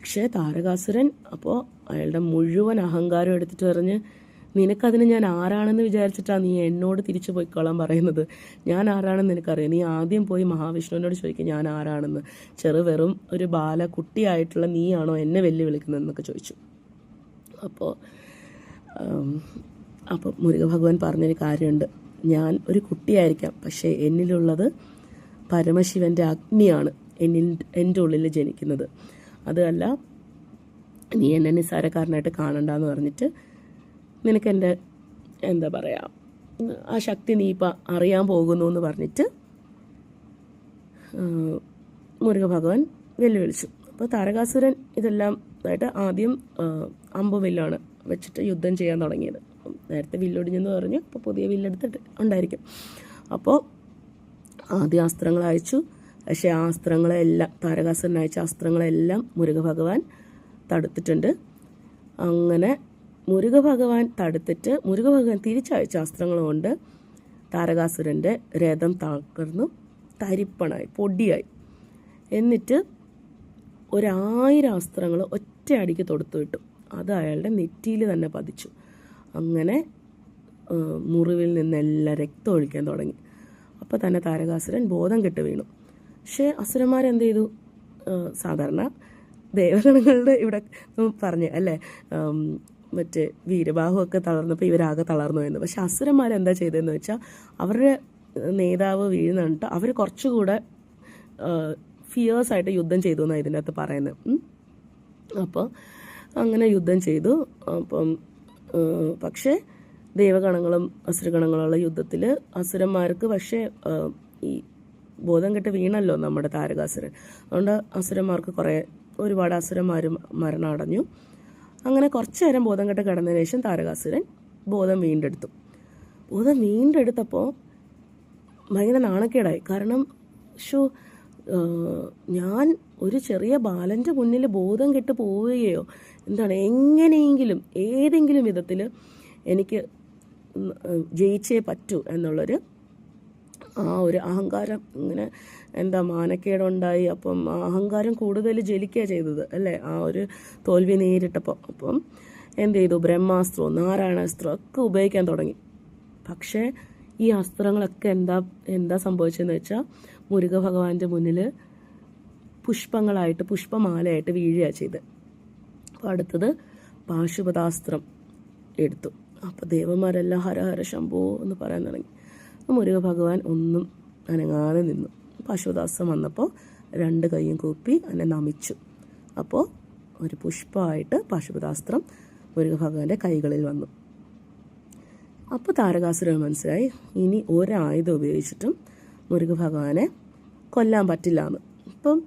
പക്ഷേ താരകാസുരൻ അപ്പോൾ അയാളുടെ മുഴുവൻ അഹങ്കാരം എടുത്തിട്ട് പറഞ്ഞ് നിനക്കതിന് ഞാൻ ആരാണെന്ന് വിചാരിച്ചിട്ടാണ് നീ എന്നോട് തിരിച്ചു പോയിക്കോളാൻ പറയുന്നത്? ഞാൻ ആരാണെന്ന് നിനക്കറിയാം. നീ ആദ്യം പോയി മഹാവിഷ്ണുവിനോട് ചോദിക്കും ഞാൻ ആരാണെന്ന്. ചെറു വെറും ഒരു ബാല കുട്ടിയായിട്ടുള്ള നീയാണോ എന്നെ വെല്ലുവിളിക്കുന്നതെന്നൊക്കെ ചോദിച്ചു. അപ്പോൾ അപ്പോൾ മുരുക ഭഗവാൻ പറഞ്ഞൊരു കാര്യമുണ്ട്. ഞാൻ ഒരു കുട്ടിയായിരിക്കാം പക്ഷേ എന്നിലുള്ളത് പരമശിവന്റെ അഗ്നിയാണ് എന്നിൽ എന്റെ ഉള്ളിൽ ജനിക്കുന്നത്. അതല്ല നീ എന്നെ നിസ്സാരക്കാരനായിട്ട് കാണണ്ടെന്ന് പറഞ്ഞിട്ട് നിനക്ക് എന്റെ എന്താ പറയുക ആ ശക്തി നീ ഇപ്പം അറിയാൻ പോകുന്നു എന്ന് പറഞ്ഞിട്ട് മുരുക ഭഗവാൻ വെല്ലുവിളിച്ചു. അപ്പോൾ താരകാസുരൻ ഇതെല്ലാം ആയിട്ട് ആദ്യം ആ, വില്ലാണ് വെച്ചിട്ട് യുദ്ധം ചെയ്യാൻ തുടങ്ങിയത്. നേരത്തെ വില്ലൊടിഞ്ഞെന്ന് പറഞ്ഞു അപ്പോൾ പുതിയ വില്ലെടുത്തിട്ട് ഉണ്ടായിരിക്കും. അപ്പോൾ ആദ്യ അസ്ത്രങ്ങൾ അയച്ചു പക്ഷേ ആ അസ്ത്രങ്ങളെല്ലാം താരകാസുരൻ അയച്ച അസ്ത്രങ്ങളെല്ലാം മുരുക ഭഗവാൻ തടുത്തിട്ടുണ്ട്. അങ്ങനെ മുരുക ഭഗവാൻ തടുത്തിട്ട് മുരുക ഭഗവാൻ തിരിച്ചയച്ച അസ്ത്രങ്ങൾ കൊണ്ട് താരകാസുരന്റെ രഥം തകർന്നു തരിപ്പണായി പൊടിയായി. എന്നിട്ട് ഒരായിരം അസ്ത്രങ്ങൾ ഒറ്റയടിക്ക് തൊടുത്തു വിട്ടു അത് അയാളുടെ നെറ്റിയിൽ തന്നെ പതിച്ചു. അങ്ങനെ മുറിവിൽ നിന്നെല്ലാം രക്തം ഒഴിക്കാൻ തുടങ്ങി. അപ്പോൾ തന്നെ താരകാസുരൻ ബോധം കെട്ട് വീണു. പക്ഷേ അസുരന്മാരെന്ത് ചെയ്തു? സാധാരണ ദേവഗണങ്ങളുടെ ഇവിടെ പറഞ്ഞു അല്ലേ? മറ്റേ വീരബാഹുവൊക്കെ തളർന്നപ്പോൾ ഇവരാകെ തളർന്നു എന്ന്. പക്ഷെ അസുരന്മാരെന്താ ചെയ്തതെന്ന് വെച്ചാൽ അവരുടെ നേതാവ് വീഴുന്നിട്ട് അവർ കുറച്ചുകൂടെ ഫിയേഴ്സായിട്ട് യുദ്ധം ചെയ്തു എന്നാണ് ഇതിന്റെ അകത്ത് പറയുന്നത് അപ്പോൾ അങ്ങനെ യുദ്ധം ചെയ്തു. അപ്പം പക്ഷേ ദേവഗണങ്ങളും അസുരഗണങ്ങളുള്ള യുദ്ധത്തിൽ അസുരന്മാർക്ക് പക്ഷേ ഈ ബോധം കെട്ട് വീണല്ലോ നമ്മുടെ താരകാസുരൻ. അതുകൊണ്ട് അസുരന്മാർക്ക് കുറേ ഒരുപാട് അസുരന്മാരും മരണം അടഞ്ഞു. അങ്ങനെ കുറച്ചു നേരം ബോധം കെട്ട് കിടന്നതിന് ശേഷം താരകാസുരൻ ബോധം വീണ്ടെടുത്തു. ബോധം വീണ്ടെടുത്തപ്പോൾ ഭയങ്കര നാണക്കേടായി. കാരണം ഷോ ഞാൻ ഒരു ചെറിയ ബാലന്റെ മുന്നിൽ ബോധം കെട്ട് പോവുകയോ എന്താണ് എങ്ങനെയെങ്കിലും ഏതെങ്കിലും വിധത്തിൽ എനിക്ക് ജയിച്ചേ പറ്റൂ എന്നുള്ളൊരു ആ ഒരു അഹങ്കാരം ഇങ്ങനെ എന്താ മാനക്കേടുണ്ടായി. അപ്പം ആ അഹങ്കാരം കൂടുതൽ ജലിക്കുക ചെയ്തത് അല്ലേ? ആ ഒരു തോൽവി നേരിട്ടപ്പോൾ അപ്പം എന്ത് ചെയ്തു? ബ്രഹ്മാസ്ത്രവും നാരായണാസ്ത്രവും ഒക്കെ ഉപയോഗിക്കാൻ തുടങ്ങി. പക്ഷേ ഈ അസ്ത്രങ്ങളൊക്കെ എന്താ എന്താ സംഭവിച്ചതെന്ന് വെച്ചാൽ മുരുക ഭഗവാന്റെ മുന്നിൽ പുഷ്പങ്ങളായിട്ട് പുഷ്പമാലയായിട്ട് വീഴുക ചെയ്ത് അപ്പോൾ അടുത്തത് പാശുപതാസ്ത്രം എടുത്തു. അപ്പോൾ ദേവന്മാരെല്ലാം ഹരഹര ശംഭു എന്ന് പറയാൻ തുടങ്ങി. മുരുക ഭഗവാൻ ഒന്നും അനങ്ങാതെ നിന്നു. പാശുപതാസ്ത്രം വന്നപ്പോൾ രണ്ട് കൈയും കൂപ്പി അതിനെ നമിച്ചു. അപ്പോൾ ഒരു പുഷ്പമായിട്ട് പാശുപതാസ്ത്രം മുരുക ഭഗവാന്റെ കൈകളിൽ വന്നു. അപ്പോൾ താരകാസുരൻ മനസ്സിലായി ഇനി ഒരായുധം ഉപയോഗിച്ചിട്ടും മുരുക ഭഗവാനെ കൊല്ലാൻ പറ്റില്ല എന്ന് ഇപ്പം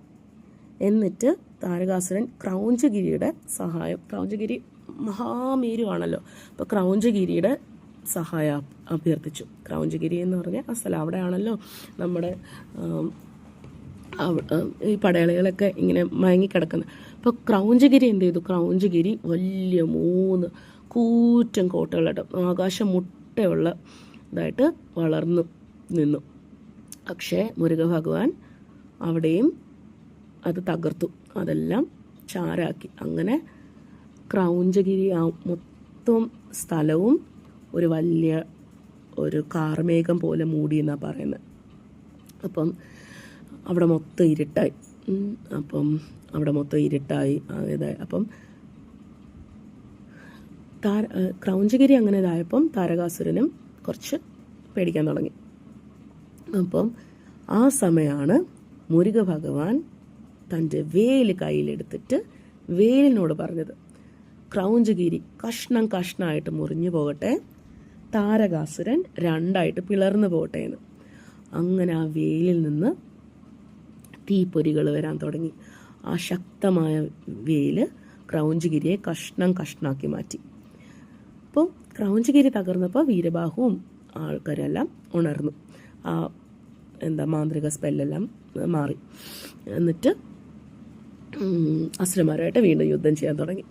എന്നിട്ട് താരകാസുരൻ ക്രൗഞ്ചഗിരിയുടെ സഹായം ക്രൗഞ്ചഗിരി മഹാമേരുവാണല്ലോ. അപ്പോൾ ക്രൗഞ്ചഗിരിയുടെ സഹായം അഭ്യർത്ഥിച്ചു. ക്രൗഞ്ചഗിരി എന്ന് പറഞ്ഞാൽ ആ സ്ഥലം. അവിടെയാണല്ലോ നമ്മുടെ ഈ പടയാളികളൊക്കെ ഇങ്ങനെ മയങ്ങിക്കിടക്കുന്നത് അപ്പോൾ ക്രൗഞ്ചഗിരി എന്ത് ചെയ്തു? ക്രൗഞ്ചഗിരി വലിയ മൂന്ന് കൂറ്റൻ കോട്ടകളായിട്ട് ആകാശം മുട്ടയുള്ള ഇതായിട്ട് വളർന്നു നിന്നു. പക്ഷേ മുരുക ഭഗവാൻ അവിടെയും അത് തകർത്തു. അതെല്ലാം ചാരാക്കി. അങ്ങനെ ക്രൗഞ്ചഗിരി ആ മൊത്തം സ്ഥലവും ഒരു വലിയ ഒരു കാർമേഘം പോലെ മൂടി എന്നാണ് പറയുന്നത്. അപ്പം അവിടെ മൊത്തം ഇരുട്ടായി. അപ്പം അവിടെ മൊത്തം ഇരുട്ടായി. ഇതായി അപ്പം താര ക്രൗഞ്ചഗിരി അങ്ങനെ ഇതായപ്പം താരകാസുരനും കുറച്ച് പേടിക്കാൻ തുടങ്ങി. അപ്പം ആ സമയമാണ് മുരുക ഭഗവാൻ തന്റെ വേൽ കയ്യിലെടുത്തിട്ട് വേലിനോട് പറഞ്ഞത് ക്രൗഞ്ചഗിരി കഷ്ണം കഷ്ണമായിട്ട് മുറിഞ്ഞു പോകട്ടെ താരകാസുരൻ രണ്ടായിട്ട് പിളർന്നു പോകട്ടെ എന്ന് അങ്ങനെ ആ വെയിലിൽ നിന്ന് തീപ്പൊരികൾ വരാൻ തുടങ്ങി. ആ ശക്തമായ വെയിൽ ക്രൗഞ്ചഗിരിയെ കഷ്ണം കഷ്ണാക്കി മാറ്റി. അപ്പോൾ ക്രൗഞ്ചഗിരി തകർന്നപ്പോൾ വീരബാഹുവും ആൾക്കാരെല്ലാം ഉണർന്നു. ആ എന്താ മാന്ത്രിക സ്പെല്ലെല്ലാം മാറി. എന്നിട്ട് അസുരന്മാരായിട്ട് വീണ്ടും യുദ്ധം ചെയ്യാൻ തുടങ്ങി.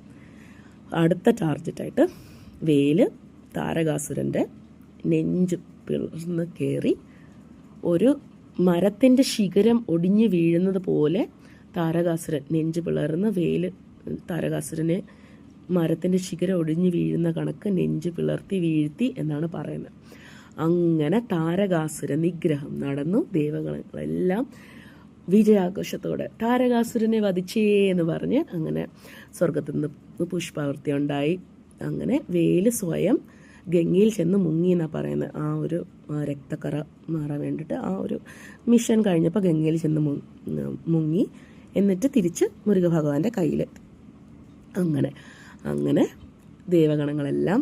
അടുത്ത ടാർഗറ്റായിട്ട് വേൽ താരകാസുരന്റെ നെഞ്ച് പിളർന്ന് കയറി ഒരു മരത്തിന്റെ ശിഖരം ഒടിഞ്ഞു വീഴുന്നത് പോലെ താരകാസുരൻ നെഞ്ച് പിളർന്ന് വേൽ താരകാസുരനെ മരത്തിന്റെ ശിഖരം ഒടിഞ്ഞു വീഴുന്ന കണക്ക് നെഞ്ച് പിളർത്തി വീഴ്ത്തി എന്നാണ് പറയുന്നത്. അങ്ങനെ താരകാസുര നിഗ്രഹം നടന്നു. ദേവഗണങ്ങളെല്ലാം വിജയാഘോഷത്തോടെ താരകാസുരനെ വധിച്ചേ എന്ന് പറഞ്ഞ് അങ്ങനെ സ്വർഗത്തിൽ നിന്ന് പുഷ്പാവൃത്തി ഉണ്ടായി. അങ്ങനെ വേൽ സ്വയം ഗംഗയിൽ ചെന്ന് മുങ്ങി എന്നാണ് പറയുന്നത്. ആ ഒരു രക്തക്കറ മാറാൻ വേണ്ടിയിട്ട് ആ ഒരു മിഷൻ കഴിഞ്ഞപ്പോൾ ഗംഗയിൽ ചെന്ന് മുങ്ങി എന്നിട്ട് തിരിച്ച് മുരുകഭഗവാന്റെ കയ്യിലെത്തി അങ്ങനെ അങ്ങനെ ദേവഗണങ്ങളെല്ലാം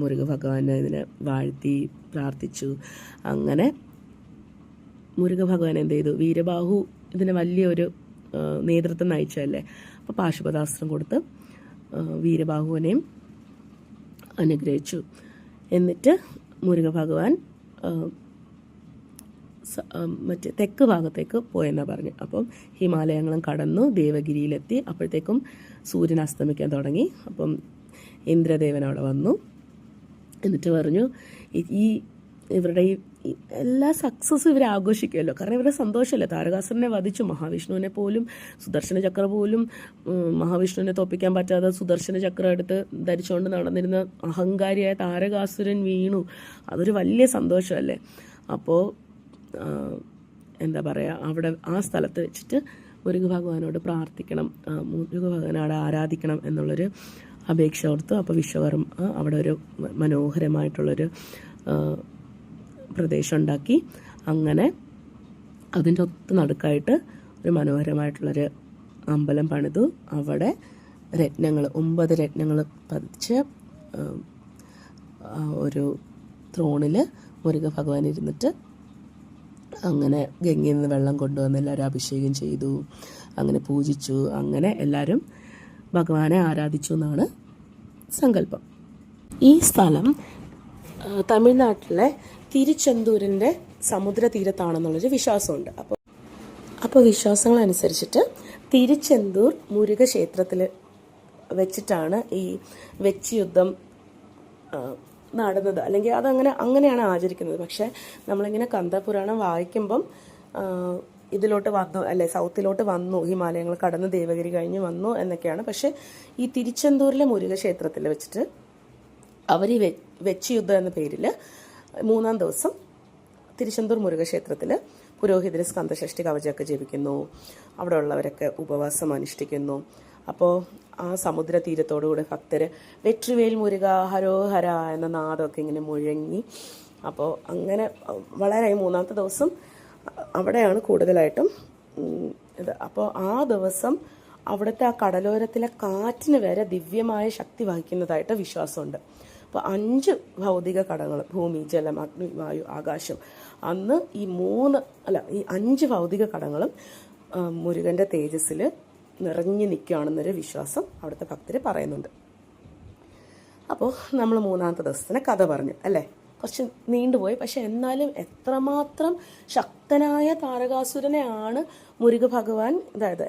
മുരുക ഭഗവാനെ ഇതിനെ വാഴ്ത്തി പ്രാർത്ഥിച്ചു. അങ്ങനെ മുരുക ഭഗവാൻ എന്ത് ചെയ്തു? വീരബാഹു ഇതിന് വലിയൊരു നേതൃത്വം നയിച്ചതല്ലേ? അപ്പോൾ പാശുപതാസ്ത്രം കൊടുത്ത് വീരബാഹുവിനെയും അനുഗ്രഹിച്ചു. എന്നിട്ട് മുരുക ഭഗവാൻ മറ്റേ തെക്ക് ഭാഗത്തേക്ക് പോയെന്നാണ് പറഞ്ഞു. അപ്പം ഹിമാലയങ്ങളും കടന്നു ദേവഗിരിയിലെത്തി. അപ്പോഴത്തേക്കും സൂര്യൻ അസ്തമിക്കാൻ തുടങ്ങി. അപ്പം ഇന്ദ്രദേവൻ അവിടെ വന്നു. എന്നിട്ട് പറഞ്ഞു ഈ ഇവരുടെ ഈ എല്ലാ സക്സസ് ഇവർ ആഘോഷിക്കുമല്ലോ. കാരണം ഇവരുടെ സന്തോഷമല്ലേ? താരകാസുരനെ വധിച്ചു. മഹാവിഷ്ണുവിനെ പോലും സുദർശന ചക്ര പോലും മഹാവിഷ്ണുവിനെ തോപ്പിക്കാൻ പറ്റാതെ സുദർശന ചക്രം എടുത്ത് ധരിച്ചുകൊണ്ട് നടന്നിരുന്ന അഹങ്കാരിയായ താരകാസുരൻ വീണു. അതൊരു വലിയ സന്തോഷമല്ലേ? അപ്പോൾ എന്താ പറയുക അവിടെ ആ സ്ഥലത്ത് വെച്ചിട്ട് മുരുക ഭഗവാനോട് പ്രാർത്ഥിക്കണം. മുരുക ഭഗവാനോട് ആരാധിക്കണം എന്നുള്ളൊരു അപേക്ഷ ഓർത്തു അപ്പോൾ വിശ്വകർമ്മ അവിടെ ഒരു മനോഹരമായിട്ടുള്ളൊരു പ്രദേശം ഉണ്ടാക്കി അങ്ങനെ അതിന്റെ ഒത്ത് നടുക്കായിട്ട് ഒരു മനോഹരമായിട്ടുള്ളൊരു അമ്പലം പണിതു. അവിടെ രത്നങ്ങൾ ഒമ്പത് രത്നങ്ങൾ പതിച്ച് ഒരു ത്രോണിൽ മുരുക ഭഗവാൻ ഇരുന്നിട്ട് അങ്ങനെ ഗംഗയിൽ നിന്ന് വെള്ളം കൊണ്ടുവന്ന് എല്ലാവരും അഭിഷേകം ചെയ്തു അങ്ങനെ പൂജിച്ചു അങ്ങനെ എല്ലാവരും ഭഗവാനെ ആരാധിച്ചു എന്നാണ് സങ്കല്പം. ഈ സ്ഥലം തമിഴ്നാട്ടിലെ തിരുച്ചെന്തൂരിന്റെ സമുദ്ര തീരത്താണെന്നുള്ളൊരു വിശ്വാസമുണ്ട്. അപ്പോൾ അപ്പോൾ വിശ്വാസങ്ങൾ അനുസരിച്ചിട്ട് തിരുച്ചെന്തൂർ മുരുക ക്ഷേത്രത്തിൽ വെച്ചിട്ടാണ് ഈ വെച്ച് യുദ്ധം ആ, നടന്നത്. അല്ലെങ്കിൽ അതങ്ങനെ അങ്ങനെയാണ് ആചരിക്കുന്നത്. പക്ഷേ നമ്മളിങ്ങനെ കന്തപുരാണം വായിക്കുമ്പം ഇതിലോട്ട് വന്നു അല്ലെ സൗത്തിലോട്ട് വന്നു ഹിമാലയങ്ങൾ കടന്ന് ദേവഗിരി കഴിഞ്ഞ് വന്നു എന്നൊക്കെയാണ്. പക്ഷേ ഈ തിരുച്ചെന്തൂരിലെ മുരുക ക്ഷേത്രത്തിൽ വെച്ചിട്ട് അവർ ഈ വെച്ച് യുദ്ധം എന്ന പേരിൽ മൂന്നാം ദിവസം തിരുച്ചെന്തൂർ മുരുകക്ഷേത്രത്തിൽ പുരോഹിതന് സ്കന്ധഷ്ടി കവചമൊക്കെ ജപിക്കുന്നു. അവിടെ ഉള്ളവരൊക്കെ ഉപവാസം അനുഷ്ഠിക്കുന്നു. അപ്പോൾ ആ സമുദ്ര തീരത്തോടുകൂടെ ഭക്തർ വെട്രിവേൽ മുരുക ഹരോ ഹര എന്ന നാദമൊക്കെ ഇങ്ങനെ മുഴങ്ങി. അപ്പോൾ അങ്ങനെ വളരെ മൂന്നാമത്തെ ദിവസം അവിടെയാണ് കൂടുതലായിട്ടും ഇത്. അപ്പോൾ ആ ദിവസം അവിടുത്തെ ആ കടലോരത്തിലെ കാറ്റിന് വരെ ദിവ്യമായ ശക്തി വഹിക്കുന്നതായിട്ട് വിശ്വാസമുണ്ട്. അപ്പോൾ അഞ്ച് ഭൗതിക ഘടകങ്ങൾ ഭൂമി ജലം അഗ്നി വായു ആകാശം. അന്ന് ഈ മൂന്ന് അല്ല ഈ അഞ്ച് ഭൗതിക ഘടകങ്ങളും മുരുകന്റെ തേജസ്സിൽ നിറഞ്ഞു നിൽക്കുകയാണെന്നൊരു വിശ്വാസം അവിടുത്തെ ഭക്തർ പറയുന്നുണ്ട്. അപ്പോൾ നമ്മൾ മൂന്നാമത്തെ ദിവസത്തിന് കഥ പറഞ്ഞു അല്ലേ? കുറച്ച് നീണ്ടുപോയി. പക്ഷെ എന്നാലും എത്രമാത്രം ശക്തനായ താരകാസുരനെയാണ് മുരുക ഭഗവാൻ അതായത്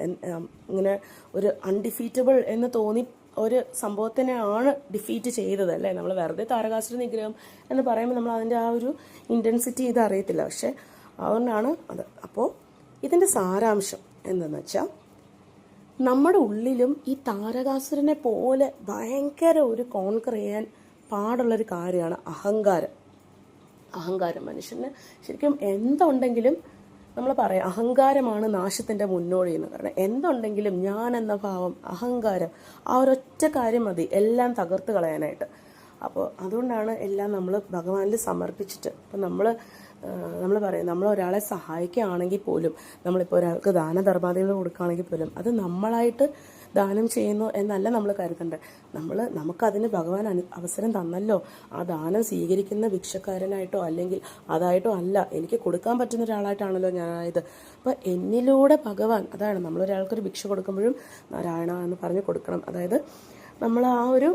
ഇങ്ങനെ ഒരു അൺഡിഫീറ്റബിൾ എന്ന് തോന്നി ഒരു സംഭവത്തിനെയാണ് ഡിഫീറ്റ് ചെയ്തത് അല്ലേ? നമ്മൾ വെറുതെ താരകാസുര നിഗ്രഹം എന്ന് പറയുമ്പോൾ നമ്മൾ അതിന്റെ ആ ഒരു ഇന്റൻസിറ്റി ഇത് അറിയത്തില്ല. പക്ഷേ അതുകൊണ്ടാണ് അത്. അപ്പോൾ ഇതിന്റെ സാരാംശം എന്തെന്ന് വെച്ചാൽ നമ്മുടെ ഉള്ളിലും ഈ താരകാസുരനെ പോലെ ഭയങ്കര ഒരു കോൺകർ ചെയ്യാൻ പാടുള്ളൊരു കാര്യമാണ് അഹങ്കാരം. അഹങ്കാരം മനുഷ്യന് ശരിക്കും എന്തുണ്ടെങ്കിലും നമ്മൾ പറയാം അഹങ്കാരമാണ് നാശത്തിന്റെ മുന്നോടി എന്ന്. കാരണം എന്തുണ്ടെങ്കിലും ഞാൻ എന്ന ഭാവം അഹങ്കാരം ആ ഒരൊറ്റ കാര്യം മതി എല്ലാം തകർത്ത് കളയാനായിട്ട്. അപ്പോൾ അതുകൊണ്ടാണ് എല്ലാം നമ്മൾ ഭഗവാനിൽ സമർപ്പിച്ചിട്ട്. ഇപ്പം നമ്മൾ നമ്മൾ പറയും നമ്മൾ ഒരാളെ സഹായിക്കുകയാണെങ്കിൽ പോലും നമ്മളിപ്പോൾ ഒരാൾക്ക് ദാനധർമാദികൾ കൊടുക്കുകയാണെങ്കിൽ പോലും അത് നമ്മളായിട്ട് ദാനം ചെയ്യുന്നു എന്നല്ല നമ്മൾ കരുതേണ്ടത്. നമ്മൾ നമുക്കതിന് ഭഗവാൻ അനു അവസരം തന്നല്ലോ. ആ ദാനം സ്വീകരിക്കുന്ന ഭിക്ഷക്കാരനായിട്ടോ അല്ലെങ്കിൽ അതായിട്ടോ അല്ല എനിക്ക് കൊടുക്കാൻ പറ്റുന്ന ഒരാളായിട്ടാണല്ലോ ഞാനായത്. അപ്പോൾ എന്നിലൂടെ ഭഗവാൻ അതാണ് നമ്മളൊരാൾക്കൊരു ഭിക്ഷ കൊടുക്കുമ്പോഴും നാരായണ എന്ന് പറഞ്ഞ് കൊടുക്കണം. അതായത് നമ്മൾ ആ ഒരു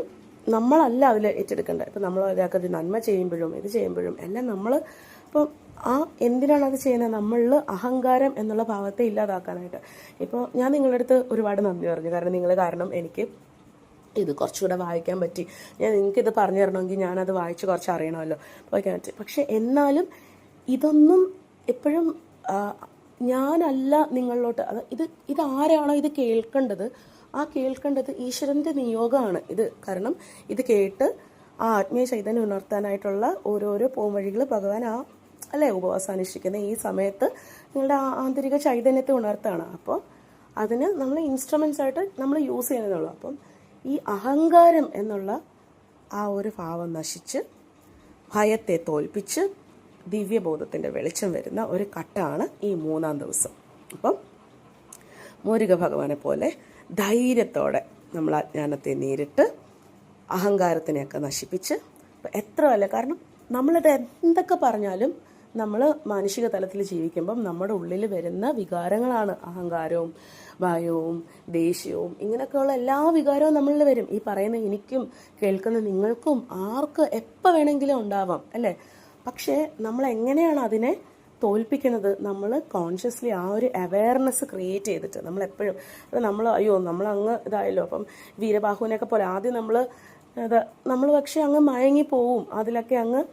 നമ്മളല്ല അതിൽ ഏറ്റെടുക്കേണ്ടത്. ഇപ്പം നമ്മൾ ഒരാൾക്കൊരു നന്മ ചെയ്യുമ്പോഴും ഇത് ചെയ്യുമ്പോഴും എല്ലാം നമ്മൾ ഇപ്പം ആ എന്തിനാണ് അത് ചെയ്യുന്നത്? നമ്മളിൽ അഹങ്കാരം എന്നുള്ള ഭാവത്തെ ഇല്ലാതാക്കാനായിട്ട്. ഇപ്പോൾ ഞാൻ നിങ്ങളുടെ അടുത്ത് ഒരുപാട് നന്ദി പറഞ്ഞു. കാരണം നിങ്ങൾ കാരണം എനിക്ക് ഇത് കുറച്ചുകൂടെ വായിക്കാൻ പറ്റി. ഞാൻ നിങ്ങൾക്കിത് പറഞ്ഞു തരണമെങ്കിൽ ഞാനത് വായിച്ച് കുറച്ച് അറിയണമല്ലോ. വായിക്കാൻ പറ്റി പക്ഷെ എന്നാലും ഇതൊന്നും എപ്പോഴും ഞാനല്ല നിങ്ങളിലോട്ട് അത് ഇത് ഇതാരാണോ ഇത് കേൾക്കേണ്ടത്? ആ കേൾക്കേണ്ടത് ഈശ്വരന്റെ നിയോഗമാണ്. ഇത് കാരണം ഇത് കേട്ട് ആ ആത്മീയ ചൈതന്യം ഉണർത്താനായിട്ടുള്ള ഓരോരോ പോംവഴികൾ ഭഗവാൻ ആ അല്ലേ ഉപവാസം അനുഷ്ഠിക്കുന്നത് ഈ സമയത്ത് നിങ്ങളുടെ ആന്തരിക ചൈതന്യത്തെ ഉണർത്താണ് അപ്പോൾ അതിന് നമ്മൾ ഇൻസ്ട്രുമെന്റ്സ് ആയിട്ട് നമ്മൾ യൂസ് ചെയ്യുന്നതുള്ളൂ അപ്പം ഈ അഹങ്കാരം എന്നുള്ള ആ ഒരു ഭാവം നശിച്ച് ഭയത്തെ തോൽപ്പിച്ച് ദിവ്യബോധത്തിന്റെ വെളിച്ചം വരുന്ന ഒരു കട്ടാണ് ഈ മൂന്നാം ദിവസം. അപ്പം മുരുക ഭഗവാനെ പോലെ ധൈര്യത്തോടെ നമ്മൾ അജ്ഞാനത്തെ നേരിട്ട് അഹങ്കാരത്തിനെയൊക്കെ നശിപ്പിച്ച് എത്ര അല്ല കാരണം നമ്മളിത് എന്തൊക്കെ പറഞ്ഞാലും നമ്മൾ മാനുഷിക തലത്തിൽ ജീവിക്കുമ്പം നമ്മുടെ ഉള്ളിൽ വരുന്ന വികാരങ്ങളാണ്. അഹങ്കാരവും ഭയവും ദേഷ്യവും ഇങ്ങനെയൊക്കെയുള്ള എല്ലാ വികാരവും നമ്മളിൽ വരും. ഈ പറയുന്ന എനിക്കും കേൾക്കുന്ന നിങ്ങൾക്കും ആർക്ക് എപ്പോൾ വേണമെങ്കിലും ഉണ്ടാവാം അല്ലേ? പക്ഷേ നമ്മൾ എങ്ങനെയാണ് അതിനെ തോൽപ്പിക്കുന്നത്? നമ്മൾ കോൺഷ്യസ്ലി ആ ഒരു അവയർനെസ് ക്രിയേറ്റ് ചെയ്തിട്ട് നമ്മൾ എപ്പോഴും നമ്മൾ അയ്യോ നമ്മൾ അങ്ങ് ഇതായല്ലോ. അപ്പം വീരബാഹുവിനെയൊക്കെ പോലെ ആദ്യം നമ്മൾ അത് നമ്മൾ പക്ഷെ അങ്ങ് മയങ്ങി പോവും. അതിലൊക്കെ അങ്ങ്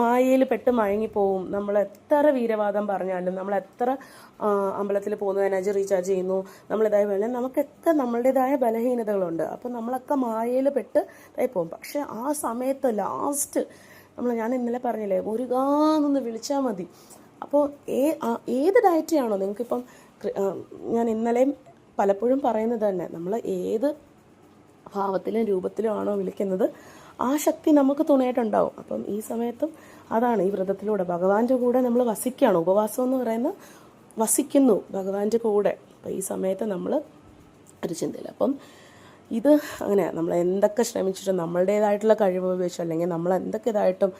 മായയിൽ പെട്ട് മയങ്ങിപ്പോവും. നമ്മൾ എത്ര വീരവാദം പറഞ്ഞാലും നമ്മൾ എത്ര അമ്പലത്തിൽ പോകുന്നു എനർജി റീചാർജ് ചെയ്യുന്നു നമ്മളിതായ വേണം നമുക്കൊക്കെ നമ്മളുടേതായ ബലഹീനതകളുണ്ട്. അപ്പം നമ്മളൊക്കെ മായയിൽ പെട്ട് ഇതായി പോകും പക്ഷെ ആ സമയത്ത് ലാസ്റ്റ് നമ്മൾ ഞാൻ ഇന്നലെ പറഞ്ഞില്ലേ ഒരുകാന്നൊന്ന് വിളിച്ചാൽ മതി. അപ്പോൾ ഏ ഏത് ഡയറ്റിയാണോ നിങ്ങൾക്കിപ്പം ഞാൻ ഇന്നലെയും പലപ്പോഴും പറയുന്നത് തന്നെ നമ്മൾ ഏത് ഭാവത്തിലും രൂപത്തിലും ആണോ വിളിക്കുന്നത് ആ ശക്തി നമുക്ക് തുണയായിട്ടുണ്ടാവും. അപ്പം ഈ സമയത്തും അതാണ് ഈ വ്രതത്തിലൂടെ. ഭഗവാന്റെ കൂടെ നമ്മൾ വസിക്കുകയാണ്. ഉപവാസം എന്ന് പറയുന്നത് വസിക്കുന്നു ഭഗവാന്റെ കൂടെ. അപ്പം ഈ സമയത്ത് നമ്മൾ ഒരു ചിന്തയില്ല അപ്പം ഇത് അങ്ങനെ നമ്മൾ എന്തൊക്കെ ശ്രമിച്ചിട്ടും നമ്മളുടേതായിട്ടുള്ള കഴിവ് ഉപയോഗിച്ചു അല്ലെങ്കിൽ നമ്മൾ എന്തൊക്കെ ഇതായിട്ടും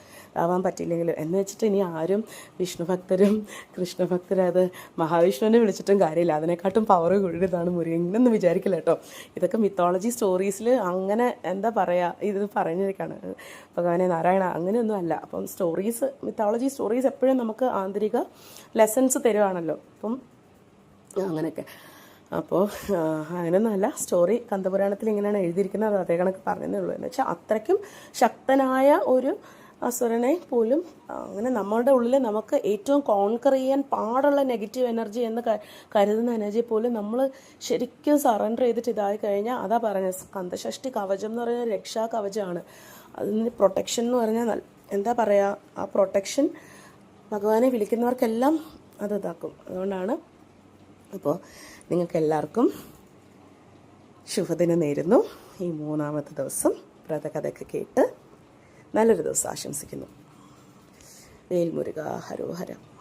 ആവാൻ പറ്റിയില്ലെങ്കിലും എന്ന് വെച്ചിട്ട് ഇനി ആരും വിഷ്ണു ഭക്തരും കൃഷ്ണ ഭക്തരും അത് മഹാവിഷ്ണുവിനെ വിളിച്ചിട്ടും കാര്യമില്ല. അതിനെക്കാട്ടും പവർ കൂടിയതാണ് മുരുകനെന്ന് വിചാരിക്കില്ല കേട്ടോ. ഇതൊക്കെ മിത്തോളജി സ്റ്റോറീസിൽ അങ്ങനെ എന്താ പറയുക ഇത് പറഞ്ഞിരിക്കുകയാണ് ഭഗവാനെ നാരായണ അങ്ങനെയൊന്നും അല്ല. അപ്പം സ്റ്റോറീസ് മിത്തോളജി സ്റ്റോറീസ് എപ്പോഴും നമുക്ക് ആന്തരിക ലെസൺസ് തരുവാണല്ലോ. അപ്പം അങ്ങനെയൊക്കെ. അപ്പോൾ അങ്ങനെയൊന്നുമല്ല സ്റ്റോറി കന്തപുരാണത്തിൽ ഇങ്ങനെയാണ് എഴുതിയിരിക്കുന്നത്. അത് കണക്ക് പറഞ്ഞതേ ഉള്ളൂ. എന്ന് വെച്ചാൽ അത്രയ്ക്കും ശക്തനായ ഒരു അസുരനെ പോലും അങ്ങനെ നമ്മുടെ ഉള്ളിൽ നമുക്ക് ഏറ്റവും കോൺകർ ചെയ്യാൻ പാടുള്ള നെഗറ്റീവ് എനർജി എന്ന് കരുതുന്ന എനർജി പോലും നമ്മൾ ശരിക്കും സറണ്ടർ ചെയ്തിട്ട് ഇതായി കഴിഞ്ഞാൽ അതാ പറഞ്ഞത് സ്കന്ധഷഷ്ടി കവചം എന്ന് പറയുന്നത് രക്ഷാ കവചമാണ്. അതിന് പ്രൊട്ടക്ഷൻ എന്ന് പറഞ്ഞാൽ എന്താ പറയുക ആ പ്രൊട്ടക്ഷൻ ഭഗവാനെ വിളിക്കുന്നവർക്കെല്ലാം അത് ഇതാക്കും. അതുകൊണ്ടാണ് അപ്പോൾ നിങ്ങൾക്ക് എല്ലാവർക്കും ശുഭദിനം നേരുന്നു. ഈ മൂന്നാമത്തെ ദിവസം വ്രതകഥയൊക്കെ കേട്ട് നല്ലൊരു ദിവസം ആശംസിക്കുന്നു. വേൽമുരുക ഹരോഹരം.